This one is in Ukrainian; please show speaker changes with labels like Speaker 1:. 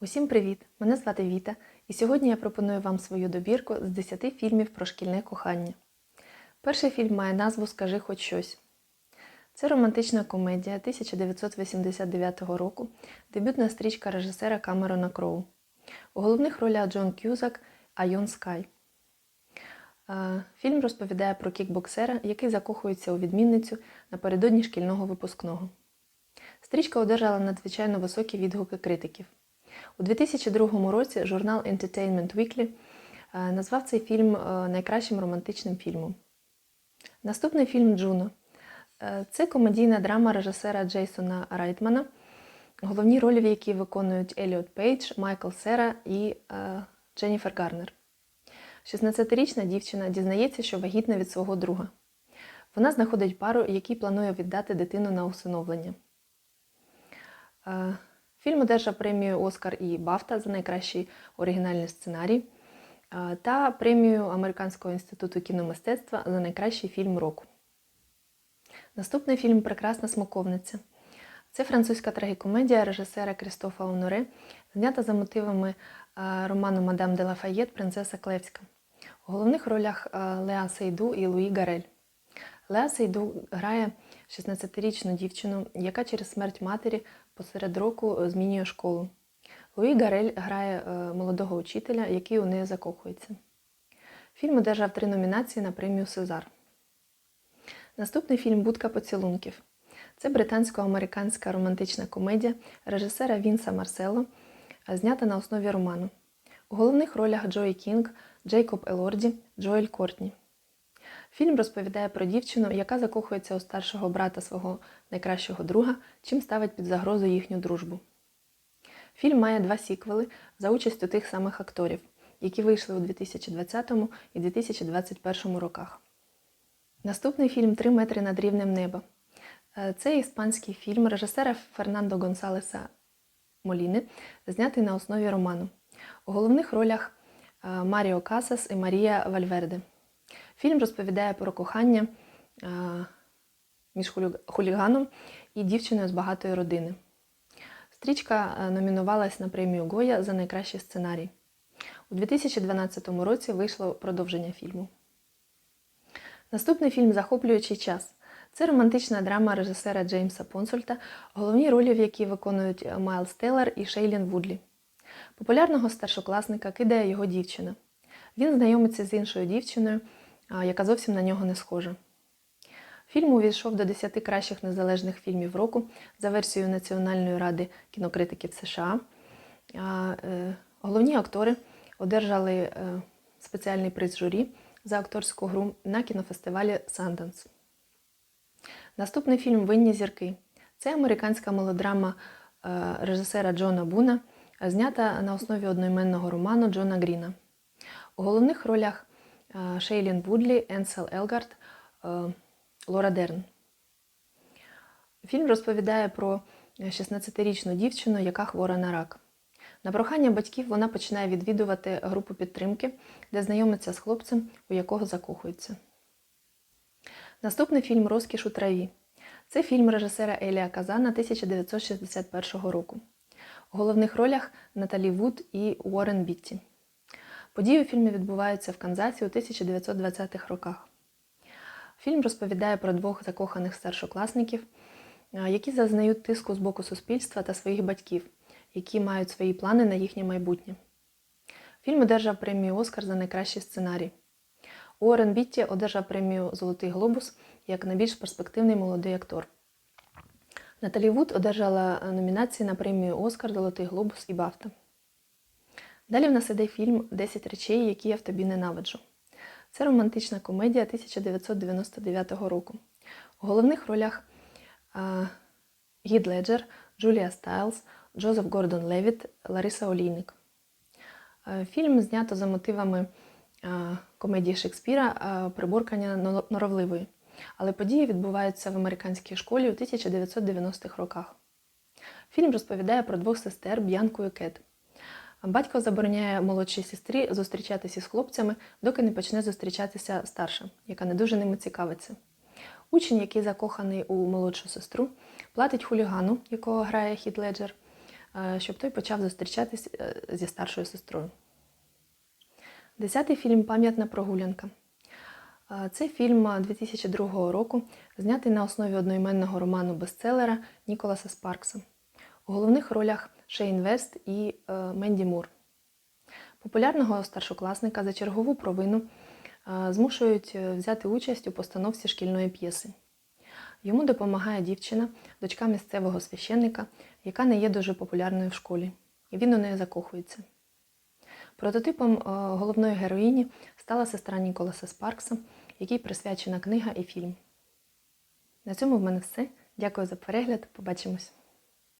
Speaker 1: Усім привіт! Мене звати Віта, і сьогодні я пропоную вам свою добірку з 10 фільмів про шкільне кохання. Перший фільм має назву Скажи хоч щось. Це романтична комедія 1989 року, дебютна стрічка режисера Камерона Кроу. У головних ролях Джон Кюзак, Айон Скай. Фільм розповідає про кікбоксера, який закохується у відмінницю напередодні шкільного випускного. Стрічка одержала надзвичайно високі відгуки критиків. У 2002 році журнал Entertainment Weekly е, назвав цей фільм е, найкращим романтичним фільмом. Наступний фільм Джуно. Е, Це комедійна драма режисера Джейсона Райтмана, головні ролі в якій виконують Еліот Пейдж, Майкл Сера і Дженніфер Гарнер. 16-річна дівчина дізнається, що вагітна від свого друга. Вона знаходить пару, який планує віддати дитину на усиновлення. Фільм одержав премію Оскар і Бафта за найкращий оригінальний сценарій та премію Американського інституту кіномистецтва за найкращий фільм року. Наступний фільм Прекрасна смоковниця. Це французька трагікомедія режисера Крістофа Оноре, знята за мотивами роману Мадам де Лафаєт Принцеса Клевська. У головних ролях Леа Сейду і Луї Гарель. Леа Сейду грає 16-річну дівчину, яка через смерть матері посеред року е, змінює школу. Луї Гарель грає е, молодого учителя, який у неї закохується. Фільм одержав три номінації на премію Сезар. Наступний фільм Будка поцілунків. Це британсько-американська романтична комедія режисера Вінса Марсело, е, знята на основі роману. У головних ролях Джої Кінг, Джейкоб Елорді, Джоель Кортні. Фільм розповідає про дівчину, яка закохується у старшого брата свого найкращого друга, чим ставить під загрозу їхню дружбу. Фільм має два сіквели за участю тих самих акторів, які вийшли у 2020 і 2021 роках. Наступний фільм Три метри над рівнем неба. Е, Це іспанський фільм режисера Фернандо Гонсалеса Моліни, знятий на основі роману. У головних ролях е, Маріо Касас і Марія Вальверде. Фільм розповідає про кохання е, між хуліганом і дівчиною з багатої родини. Стрічка е, номінувалась на премію Гоя за найкращий сценарій. У 2012 році вийшло продовження фільму. Наступний фільм Захоплюючий час. Це романтична драма режисера Джеймса Понсольта, головні ролі в якій виконують Майлз Тейлор і Шейлін Вудлі. Популярного старшокласника кидає його дівчина. Він знайомиться з іншою дівчиною, яка зовсім на нього не схожа. Фільм увійшов до 10 кращих незалежних фільмів року за версією Національної ради кінокритиків США. Е, Головні актори одержали е, спеціальний приз журі за акторську гру на кінофестивалі Sundance. Наступний фільм Винні зірки. Це американська мелодрама е, режисера Джона Буна, знята на основі одноіменного роману Джона Гріна. У головних ролях Шейлін Вудлі, Енсел Елгард, е, Лора Дерн. Фільм розповідає про 16-річну дівчину, яка хвора на рак. На прохання батьків вона починає відвідувати групу підтримки, де знайомиться з хлопцем, у якого закохується. Наступний фільм Розкіш у траві. Це фільм режисера Елія Казана 1961 року. У головних ролях Наталі Вуд і Уоррен Бітті. Події у фільмі відбуваються в Канзасі у 1920-х роках. Фільм розповідає про двох закоханих старшокласників, які зазнають тиску з боку суспільства та своїх батьків, які мають свої плани на їхнє майбутнє. Фільм одержав премію Оскар за найкращий сценарій. Уоррен Бітті одержав премію Золотий глобус як найбільш перспективний молодий актор. Наталі Вуд одержала е, номінації на премію Оскар, Золотий глобус і Бафта. Далі в нас іде фільм «10 речей, які я в тобі ненавиджу. Це романтична комедія 1999 року. У головних ролях Гід Леджер, Джулія Стайлз, Джозеф Гордон Левіт, Лариса Олійник. Фільм знято за мотивами комедії Шекспіра Приборкання норовливої. Але події відбуваються в американській школі у 1990-х роках. Фільм розповідає про двох сестер Б'янку і Кет. Батько забороняє молодшій сестрі зустрічатися з хлопцями, доки не почне зустрічатися старша, яка не дуже ними цікавиться. Учень, який закоханий у молодшу сестру, платить хулігану, якого грає Хіт Леджер, е, щоб той почав зустрічатись е, зі старшою сестрою. Десятий фільм Пам'ятна прогулянка. Е, Це фільм е, 2002 року, знятий на основі одноіменного роману бестселера Ніколаса Спаркса. У головних ролях Шейн Вест і е, Менді Мур. Популярного старшокласника за чергову провину е, змушують е, взяти участь у постановці шкільної п'єси. Йому допомагає дівчина, дочка місцевого священника, яка не є дуже популярною в школі, і він у неї закохується. Прототипом головної героїні стала сестра Ніколаса Спаркса, якій присвячена книга і фільм. На цьому в мене все. Дякую за перегляд. Побачимось!